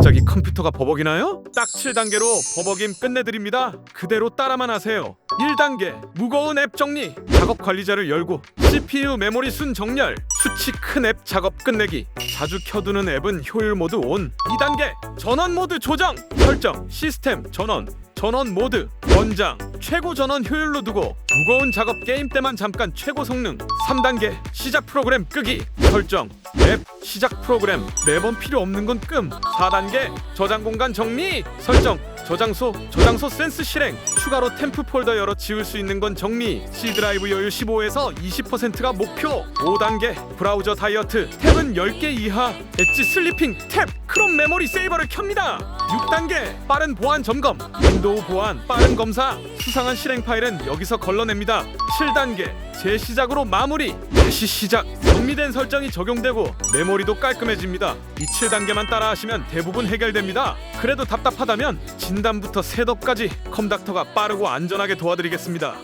갑자기 컴퓨터가 버벅이나요? 딱 7단계로 버벅임 끝내드립니다. 그대로 따라만 하세요. 1단계 무거운 앱 정리. 작업 관리자를 열고 CPU 메모리 순 정렬. 수치 큰 앱 작업 끝내기. 자주 켜두는 앱은 효율 모드 온. 2단계 전원 모드 조정. 설정 시스템 전원. 전원 모드 원장 최고 전원 효율로 두고 무거운 작업 게임 때만 잠깐 최고 성능 3단계 시작 프로그램 끄기 설정 앱 시작 프로그램 매번 필요 없는 건 끔 4단계 저장 공간 정리 설정 저장소 저장소 센스 실행 추가로 템프 폴더 열어 지울 수 있는 건 정리 C 드라이브 여유 15에서 20%가 목표 5단계 브라우저 다이어트 탭은 10개 이하 엣지 슬리핑 탭 크롬 메모리 세이버를 켭니다. 6단계 빠른 보안 점검 윈도우 보안 빠른 검사 수상한 실행 파일은 여기서 걸러냅니다. 7단계 재시작으로 마무리. 다시 시작. 정리된 설정이 적용되고 메모리도 깔끔해집니다. 이 7단계만 따라하시면 대부분 해결됩니다. 그래도 답답하다면 진단부터 셋업까지 컴닥터가 빠르고 안전하게 도와드리겠습니다